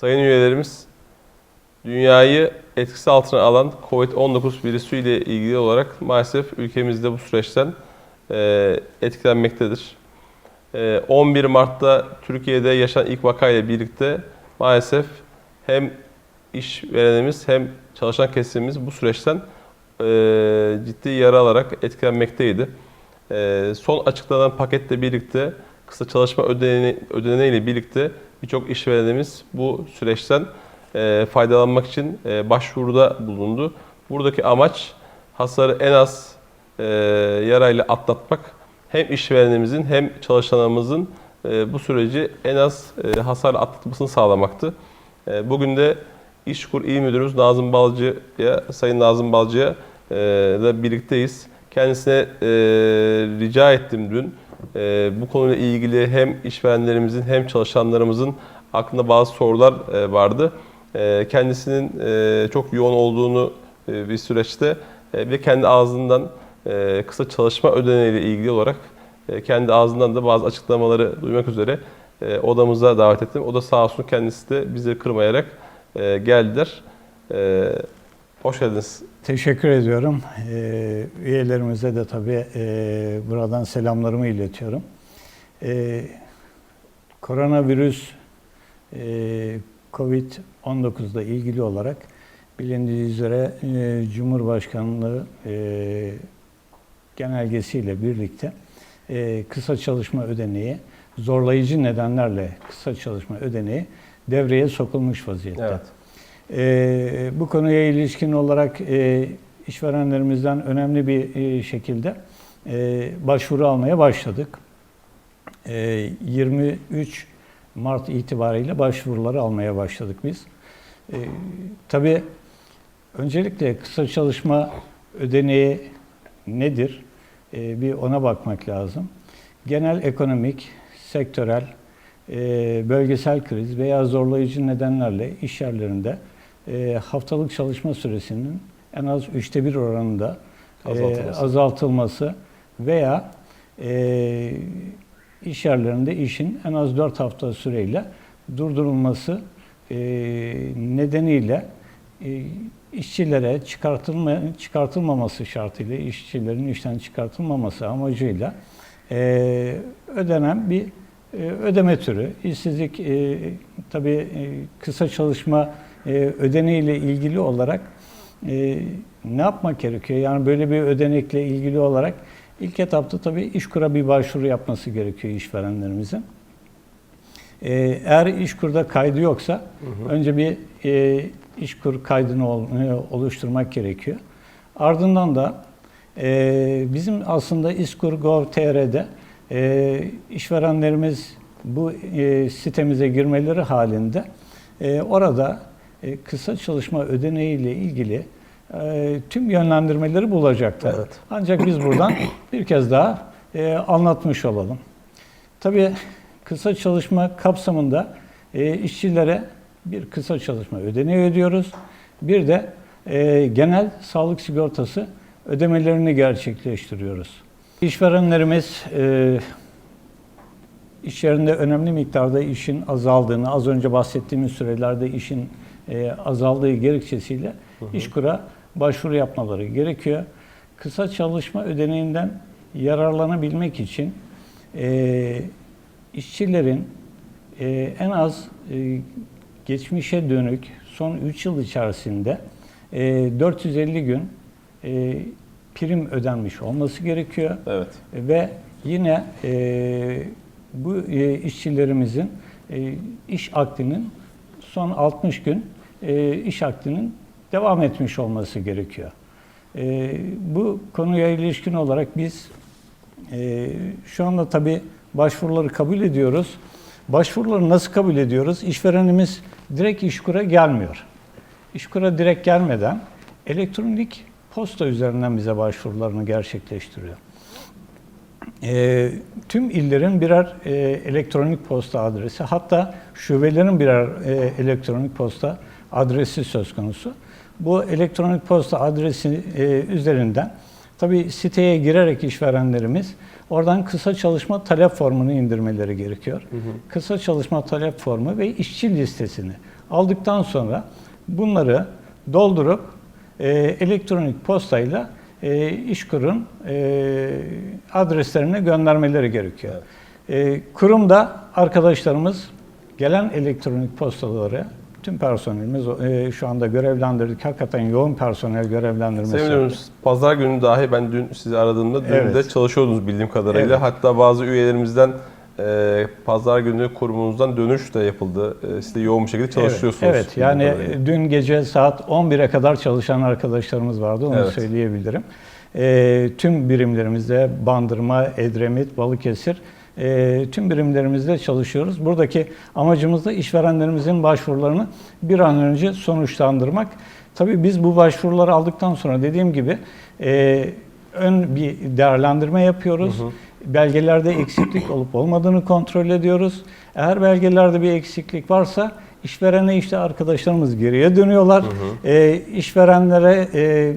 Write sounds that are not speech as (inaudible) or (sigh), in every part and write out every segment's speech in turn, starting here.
Sayın üyelerimiz, dünyayı etkisi altına alan COVID-19 virüsüyle ilgili olarak maalesef ülkemizde bu süreçten e, etkilenmektedir. E, 11 Mart'ta Türkiye'de yaşanan ilk vakayla birlikte maalesef hem işverenimiz hem çalışan kesimimiz bu süreçten e, ciddi yara alarak etkilenmekteydi. E, son açıklanan paketle birlikte kısa çalışma ödeneği, ödeneğiyle birlikte birçok işverenimiz bu süreçten e, faydalanmak için e, başvuruda bulundu. Buradaki amaç hasarı en az e, yarayla atlatmak. Hem işverenimizin hem çalışanımızın e, bu süreci en az e, hasar atlatmasını sağlamaktı. E, bugün de İşkur İl Müdürümüz Nazım Balcı'ya, Sayın Nazım Balcı'ya e, da birlikteyiz. Kendisine e, rica ettim dün. E, bu konuyla ilgili hem işverenlerimizin hem çalışanlarımızın aklında bazı sorular e, vardı. E, kendisinin e, çok yoğun olduğunu e, bir süreçte e, ve kendi ağzından e, kısa çalışma ödeneğiyle ilgili olarak e, kendi ağzından da bazı açıklamaları duymak üzere e, odamıza davet ettim. O da sağ olsun kendisi de bizi kırmayarak e, geldiler. E, hoş geldiniz. Teşekkür ediyorum. Ee, üyelerimize de tabii e, buradan selamlarımı iletiyorum. Ee, koronavirüs e, COVID-19 ile ilgili olarak bilindiği üzere e, Cumhurbaşkanlığı e, genelgesiyle birlikte e, kısa çalışma ödeneği, zorlayıcı nedenlerle kısa çalışma ödeneği devreye sokulmuş vaziyette. Evet. Ee, bu konuya ilişkin olarak e, işverenlerimizden önemli bir e, şekilde e, başvuru almaya başladık. E, 23 Mart itibariyle başvuruları almaya başladık biz. E, tabii öncelikle kısa çalışma ödeneği nedir? E, bir ona bakmak lazım. Genel ekonomik, sektörel, e, bölgesel kriz veya zorlayıcı nedenlerle iş yerlerinde e, haftalık çalışma süresinin en az üçte bir oranında e, Azaltılması. azaltılması veya e, iş yerlerinde işin en az 4 hafta süreyle durdurulması e, nedeniyle e, işçilere çıkartılma, çıkartılmaması şartıyla, işçilerin işten çıkartılmaması amacıyla e, ödenen bir e, ödeme türü. İşsizlik e, tabii e, kısa çalışma e, ödeneğiyle ilgili olarak e, ne yapmak gerekiyor? Yani böyle bir ödenekle ilgili olarak ilk etapta tabii İşkur'a bir başvuru yapması gerekiyor işverenlerimizin. E, eğer İşkur'da kaydı yoksa önce bir e, İşkur kaydını ol- e, oluşturmak gerekiyor. Ardından da e, bizim aslında İşkur.gov.tr'de e, işverenlerimiz bu e, sitemize girmeleri halinde e, orada e, kısa çalışma ödeneği ile ilgili e, tüm yönlendirmeleri bulacaklar. Evet. Ancak biz buradan (clears throat) bir kez daha e, anlatmış olalım. Tabii kısa çalışma kapsamında e, işçilere bir kısa çalışma ödeneği ödüyoruz. Bir de e, genel sağlık sigortası ödemelerini gerçekleştiriyoruz. İşverenlerimiz e, iş yerinde önemli miktarda işin azaldığını, az önce bahsettiğimiz sürelerde işin e, azaldığı gerekçesiyle İşkur'a başvuru yapmaları gerekiyor. Kısa çalışma ödeneğinden yararlanabilmek için e, işçilerin e, en az e, geçmişe dönük son 3 yıl içerisinde e, 450 gün e, prim ödenmiş olması gerekiyor. Evet. Ve yine e, bu e, işçilerimizin e, iş akdinin son 60 gün e, iş akdinin devam etmiş olması gerekiyor. E, bu konuya ilişkin olarak biz e, şu anda tabii başvuruları kabul ediyoruz. Başvuruları nasıl kabul ediyoruz? İşverenimiz direkt İşkur'a gelmiyor. İşkur'a direkt gelmeden elektronik posta üzerinden bize başvurularını gerçekleştiriyor. E, tüm illerin birer e, elektronik posta adresi, hatta şubelerin birer e, elektronik posta adresi söz konusu. Bu elektronik posta adresi e, üzerinden tabii siteye girerek işverenlerimiz oradan kısa çalışma talep formunu indirmeleri gerekiyor. Kısa çalışma talep formu ve işçi listesini Aldıktan sonra bunları doldurup e, elektronik postayla e, İşkur'un e, adreslerine göndermeleri gerekiyor. E, kurumda arkadaşlarımız gelen elektronik postaları tüm personelimiz e, şu anda görevlendirdik. Hakikaten yoğun personel görevlendirmesi. Müdürüm, pazar günü dahi ben dün sizi aradığımda dün Evet. de çalışıyordunuz bildiğim kadarıyla. Evet. Hatta bazı üyelerimizden e, pazar günü kurumunuzdan dönüş de yapıldı. E, siz de yoğun bir şekilde çalışıyorsunuz. Evet, evet. yani kadarıyla. dün gece saat 11'e kadar çalışan arkadaşlarımız vardı, onu Evet. söyleyebilirim. Ee, tüm birimlerimizde Bandırma, Edremit, Balıkesir e, tüm birimlerimizde çalışıyoruz. Buradaki amacımız da işverenlerimizin başvurularını bir an önce sonuçlandırmak. Tabii biz bu başvuruları aldıktan sonra dediğim gibi e, ön bir değerlendirme yapıyoruz. Belgelerde eksiklik (clears throat) olup olmadığını kontrol ediyoruz. Eğer belgelerde bir eksiklik varsa işverene işte arkadaşlarımız geriye dönüyorlar. E, işverenlere e,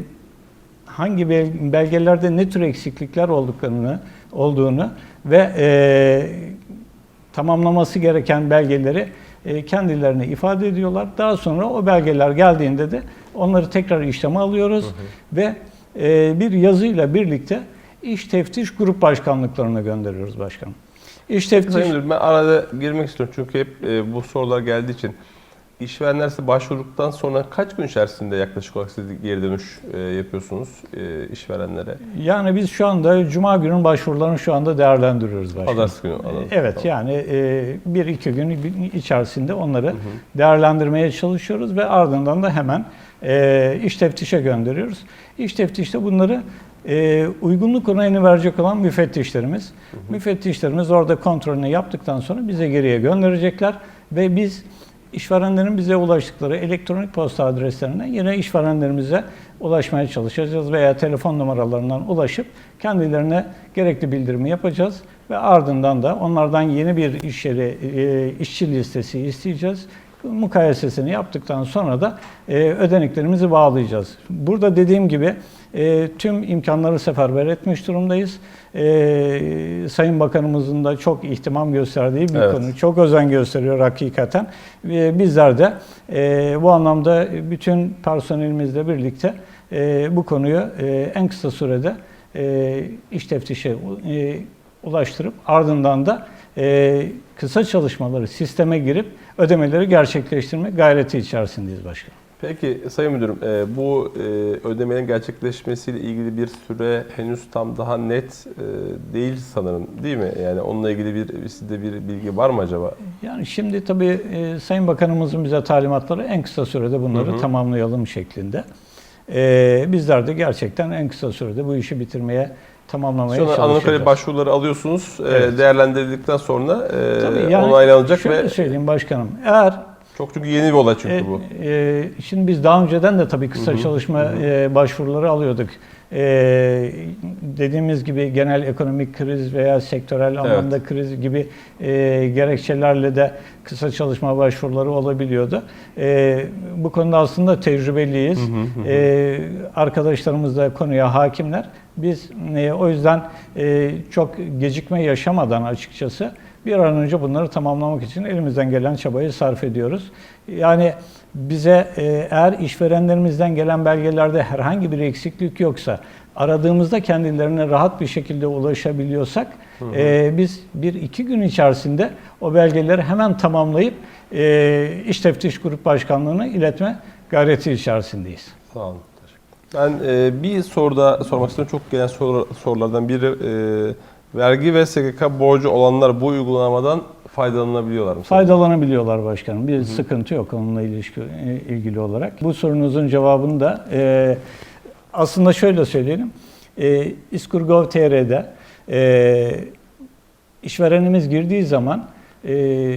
hangi bel- belgelerde ne tür eksiklikler olduklarını olduğunu ve e, tamamlaması gereken belgeleri e, kendilerine ifade ediyorlar. Daha sonra o belgeler geldiğinde de onları tekrar işleme alıyoruz ve e, bir yazıyla birlikte iş teftiş grup başkanlıklarına gönderiyoruz başkanım. İş teftiş Sayın ben arada girmek istiyorum çünkü hep e, bu sorular geldiği için. İşverenler size başvurduktan sonra kaç gün içerisinde yaklaşık olarak siz geri dönüş e, yapıyorsunuz e, işverenlere? yani biz şu anda Cuma günün başvurularını şu anda değerlendiriyoruz başkanım. Pazartesi günü anladım. Evet Tamam. yani e, bir iki gün içerisinde onları değerlendirmeye çalışıyoruz ve ardından da hemen e, iş teftişe gönderiyoruz. İş teftişte bunları e, uygunluk onayını verecek olan müfettişlerimiz. Müfettişlerimiz orada kontrolünü yaptıktan sonra bize geriye gönderecekler ve biz işverenlerin bize ulaştıkları elektronik posta adreslerine yine işverenlerimize ulaşmaya çalışacağız veya telefon numaralarından ulaşıp kendilerine gerekli bildirimi yapacağız ve ardından da onlardan yeni bir iş yeri, e, işçi listesi isteyeceğiz. Mukayesesini yaptıktan sonra da e, ödeneklerimizi bağlayacağız. Burada dediğim gibi e, tüm imkanları seferber etmiş durumdayız. E, Sayın Bakanımızın da çok ihtimam gösterdiği bir Evet. konu. Çok özen gösteriyor hakikaten. Ve bizler de e, bu anlamda bütün personelimizle birlikte e, bu konuyu e, en kısa sürede e, iş teftişe e, ulaştırıp ardından da e, kısa çalışmaları sisteme girip ödemeleri gerçekleştirme gayreti içerisindeyiz başkanım. Peki Sayın Müdürüm, e, bu e, ödemelerin gerçekleşmesiyle ilgili bir süre henüz tam daha net e, değil sanırım değil mi? Yani onunla ilgili bir sizde bir bilgi var mı acaba? Yani şimdi tabii Sayın Bakanımızın bize talimatları en kısa sürede bunları Hı hı. tamamlayalım şeklinde. Bizler de gerçekten en kısa sürede bu işi bitirmeye, tamamlamaya Sonra çalışacağız. Anadolu başvuruları alıyorsunuz, e, Evet. değerlendirildikten sonra e, Tabii yani onaylanacak şöyle ve söyleyeyim başkanım. Eğer çok çünkü yeni bir olay çünkü E, bu. e, şimdi biz daha önceden de tabii kısa Hı hı, çalışma hı e, başvuruları alıyorduk. E, dediğimiz gibi genel ekonomik kriz veya sektörel anlamda kriz gibi e, gerekçelerle de kısa çalışma başvuruları olabiliyordu. E, bu konuda aslında tecrübeliyiz. Hı, hı hı. E, arkadaşlarımız da konuya hakimler. Biz e, o yüzden e, çok gecikme yaşamadan açıkçası bir an önce bunları tamamlamak için elimizden gelen çabayı sarf ediyoruz. Yani bize e, eğer işverenlerimizden gelen belgelerde herhangi bir eksiklik yoksa, aradığımızda kendilerine rahat bir şekilde ulaşabiliyorsak, e, biz bir iki gün içerisinde o belgeleri hemen tamamlayıp e, iş teftiş grup başkanlığına iletme gayreti içerisindeyiz. Sağ olun. Ben e, bir soru da sormak istiyorum. Çok gelen soru, sorulardan biri e, vergi ve SGK borcu olanlar bu uygulamadan faydalanabiliyorlar mı? Faydalanabiliyorlar başkanım. Bir sıkıntı yok onunla ilişki, e, ilgili olarak. Bu sorunuzun cevabını da e, aslında şöyle söyleyelim. E, İskurgov.tr'de e, işverenimiz girdiği zaman e,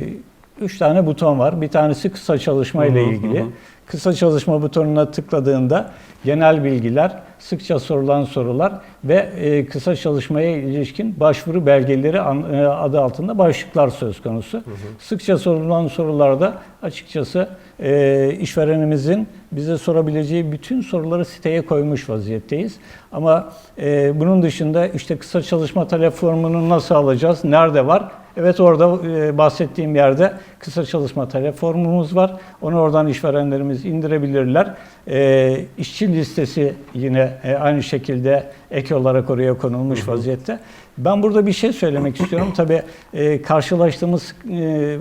üç tane buton var. Bir tanesi kısa çalışma ile Hı hı, ilgili. hı hı. Kısa çalışma butonuna tıkladığında genel bilgiler, sıkça sorulan sorular ve e, kısa çalışmaya ilişkin başvuru belgeleri an- e, adı altında başlıklar söz konusu. Sıkça sorulan sorularda açıkçası e, işverenimizin bize sorabileceği bütün soruları siteye koymuş vaziyetteyiz. Ama e, bunun dışında işte kısa çalışma talep formunu nasıl alacağız, nerede var? Evet orada e, bahsettiğim yerde kısa çalışma talep formumuz var. Onu oradan işverenlerimiz indirebilirler. E, işçi listesi yine e, aynı şekilde ek olarak oraya konulmuş vaziyette. Ben burada bir şey söylemek istiyorum. (clears throat) Tabii e, karşılaştığımız e,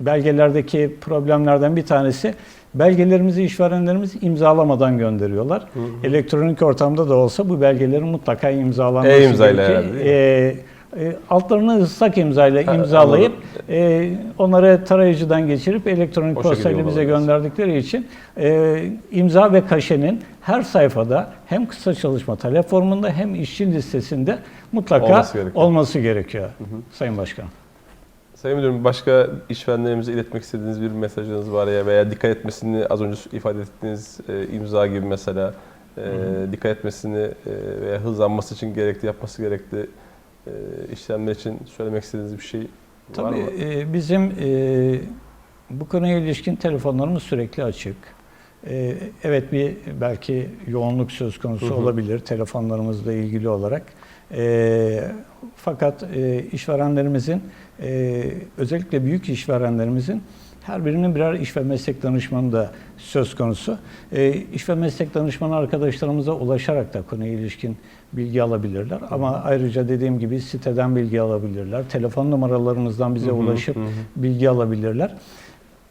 belgelerdeki problemlerden bir tanesi belgelerimizi işverenlerimiz imzalamadan gönderiyorlar. Elektronik ortamda da olsa bu belgelerin mutlaka imzalanması E-imzayla gerekiyor. E, e, altlarını ıslak imzayla Ha, imzalayıp anladım. e, onları tarayıcıdan geçirip elektronik O postayla bize gönderdikleri için e, imza ve kaşenin her sayfada hem kısa çalışma talep formunda hem işçi listesinde mutlaka Olması gerekiyor. olması gerekiyor. Sayın Başkanım. Sayın Müdürüm başka işverenlerimize iletmek istediğiniz bir mesajınız var ya veya dikkat etmesini az önce ifade ettiğiniz e, imza gibi mesela e, dikkat etmesini e, veya hızlanması için gerekli yapması gerekli e, işlemler için söylemek istediğiniz bir şey var Tabii mı? e, bizim e, bu konuya ilişkin telefonlarımız sürekli açık. E, evet bir belki yoğunluk söz konusu Hı hı. olabilir telefonlarımızla ilgili olarak. E, fakat e, işverenlerimizin e, özellikle büyük işverenlerimizin her birinin birer iş ve meslek danışmanı da söz konusu. E, iş ve meslek danışmanı arkadaşlarımıza ulaşarak da konuya ilişkin bilgi alabilirler. Ama ayrıca dediğim gibi siteden bilgi alabilirler. Telefon numaralarımızdan bize Hı hı, ulaşıp hı hı. bilgi alabilirler.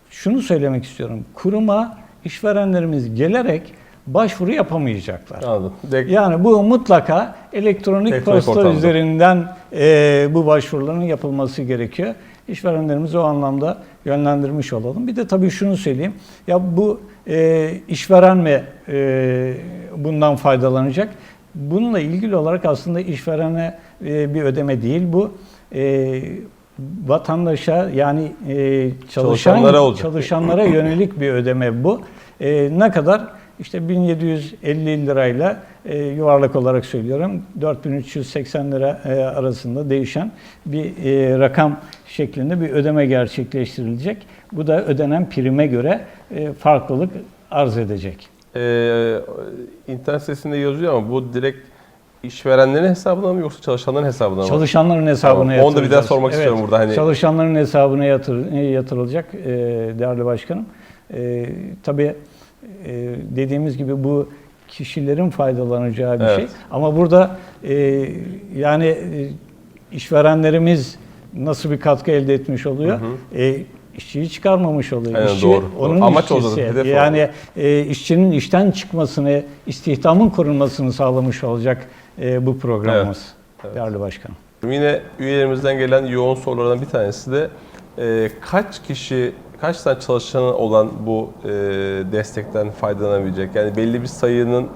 Şunu söylemek istiyorum. Kuruma işverenlerimiz gelerek başvuru yapamayacaklar. Anladım. Yani bu mutlaka elektronik, Elektronik posta üzerinden e, bu başvuruların yapılması gerekiyor. İşverenlerimizi o anlamda yönlendirmiş olalım. Bir de tabii şunu söyleyeyim. Ya bu e, işveren mi e, bundan faydalanacak? Bununla ilgili olarak aslında işverene e, bir ödeme değil bu. E, vatandaşa yani e, çalışan Çalışanlara olacak. çalışanlara yönelik bir ödeme bu. E, ne kadar? İşte 1750 lirayla e, yuvarlak olarak söylüyorum 4380 lira e, arasında değişen bir e, rakam şeklinde bir ödeme gerçekleştirilecek. Bu da ödenen prime göre e, farklılık arz edecek. e, internet sitesinde yazıyor ama bu direkt işverenlerin hesabına mı yoksa çalışanların hesabına mı? Çalışanların hesabına Tamam, onu da bir daha sormak istiyorum burada, hani- Çalışanların hesabına yatır, yatırılacak e, değerli başkanım. E, tabii e, dediğimiz gibi bu kişilerin faydalanacağı bir Evet. şey. Ama burada e, yani e, işverenlerimiz nasıl bir katkı elde etmiş oluyor? E, işçiyi çıkarmamış oluyor. Aynen, İşçi, doğru. onun Amaç işçisi. zaten, hedef o. yani e, işçinin işten çıkmasını, istihdamın korunmasını sağlamış olacak e, bu programımız. Evet. Değerli başkanım. Yine üyelerimizden gelen yoğun sorulardan bir tanesi de e, kaç kişi, kaç tane çalışanı olan bu e, destekten faydalanabilecek? Yani belli bir sayının e,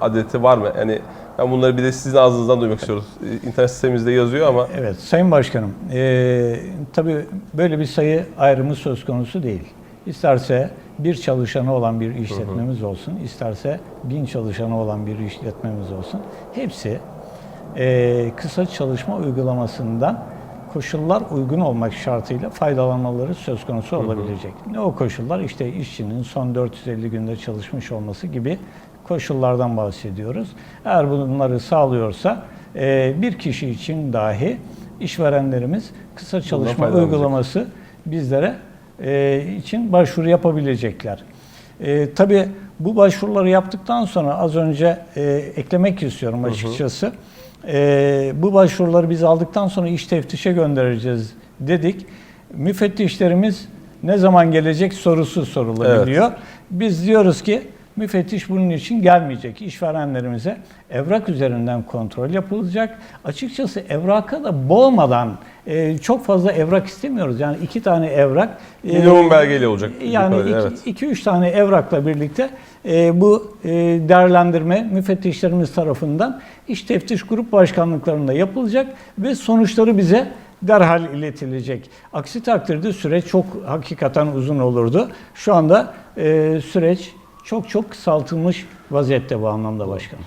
adeti var mı? Yani ben bunları bir de sizin ağzınızdan duymak istiyoruz. E, İnternet sitemizde yazıyor ama Evet, Sayın Başkanım, eee tabii böyle bir sayı ayrımı söz konusu değil. İsterse bir çalışanı olan bir işletmemiz olsun, isterse bin çalışanı olan bir işletmemiz olsun. Hepsi eee, kısa çalışma uygulamasından koşullar uygun olmak şartıyla faydalanmaları söz konusu olabilecek. Ne o koşullar? İşte işçinin son 450 günde çalışmış olması gibi koşullardan bahsediyoruz. Eğer bunları sağlıyorsa e, bir kişi için dahi işverenlerimiz kısa çalışma uygulaması bizlere e, için başvuru yapabilecekler. E, tabii bu başvuruları yaptıktan sonra az önce eklemek istiyorum açıkçası. E, bu başvuruları biz aldıktan sonra iş teftişe göndereceğiz dedik. Müfettişlerimiz ne zaman gelecek sorusu sorulabiliyor. Biz diyoruz ki müfettiş bunun için gelmeyecek. İşverenlerimize evrak üzerinden kontrol yapılacak. Açıkçası evraka da boğmadan e, çok fazla evrak istemiyoruz. Yani iki tane evrak. e, Minimum belgeyle olacak. Yani iki, evet. iki üç tane evrakla birlikte e, bu e, değerlendirme müfettişlerimiz tarafından iş teftiş grup başkanlıklarında yapılacak ve sonuçları bize derhal iletilecek. Aksi takdirde süreç çok hakikaten uzun olurdu. Şu anda e, süreç çok çok kısaltılmış vaziyette bu anlamda başkanım.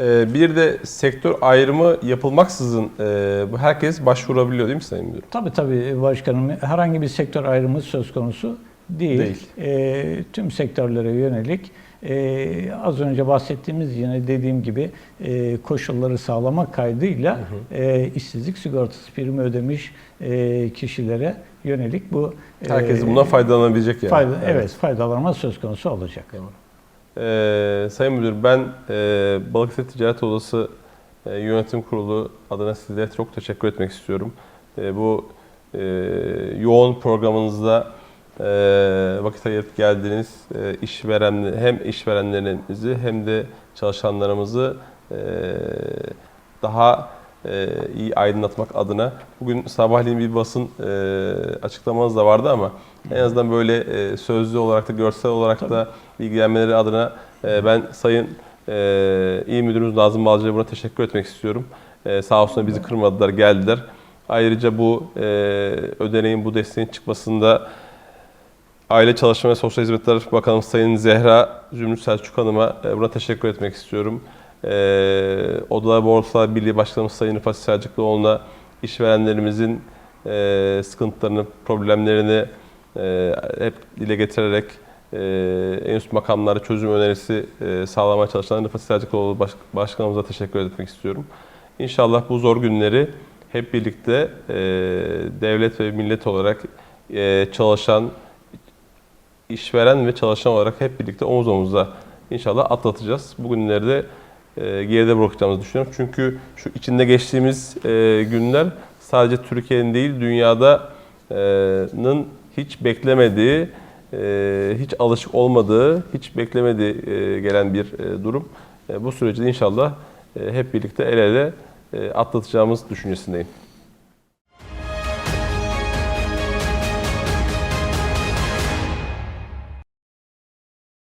E, bir de sektör ayrımı yapılmaksızın e, herkes başvurabiliyor değil mi Sayın Müdürüm? Tabii tabii başkanım herhangi bir sektör ayrımı söz konusu değil. Değil. E, tüm sektörlere yönelik e, az önce bahsettiğimiz yine dediğim gibi e, koşulları sağlamak kaydıyla e, işsizlik sigortası primi ödemiş e, kişilere yönelik bu e, Herkes bundan faydalanabilecek yani. fayda, evet. faydalanma söz konusu olacak. Ee, Sayın Müdür, ben e, Balıkesir Ticaret Odası e, Yönetim Kurulu adına size çok teşekkür etmek istiyorum. E, bu e, yoğun programınızda e, vakit ayırıp geldiniz. E, işveren, hem işverenlerimizi hem de çalışanlarımızı e, daha e, iyi aydınlatmak adına. Bugün sabahleyin bir basın e, açıklamanız da vardı ama en azından böyle e, sözlü olarak da görsel olarak da bilgilenmeleri adına e, ben Sayın e, İl Müdürümüz Nazım Balcı'ya buna teşekkür etmek istiyorum. E, sağ olsunlar bizi kırmadılar, geldiler. Ayrıca bu e, ödeneğin, bu desteğin çıkmasında Aile Çalışma ve Sosyal Hizmetler Bakanımız Sayın Zehra Zümrüt Selçuk Hanım'a e, buna teşekkür etmek istiyorum. E, Odalar Borsalar Birliği Başkanımız Sayın Rıfat Selçukluoğlu'na işverenlerimizin e, sıkıntılarını, problemlerini e, hep dile getirerek e, en üst makamlara çözüm önerisi e, sağlamaya çalışan Rıfat Selçukluoğlu baş, Başkanımıza teşekkür etmek istiyorum. İnşallah bu zor günleri hep birlikte e, devlet ve millet olarak e, çalışan, işveren ve çalışan olarak hep birlikte omuz omuza inşallah atlatacağız. Bugünleri de geride bırakacağımızı düşünüyorum. Çünkü şu içinde geçtiğimiz e, günler sadece Türkiye'nin değil dünyadanın hiç beklemediği, e, hiç alışık olmadığı, hiç beklemediği e, gelen bir e, durum. E, bu süreci inşallah e, hep birlikte el ele e, atlatacağımız düşüncesindeyim.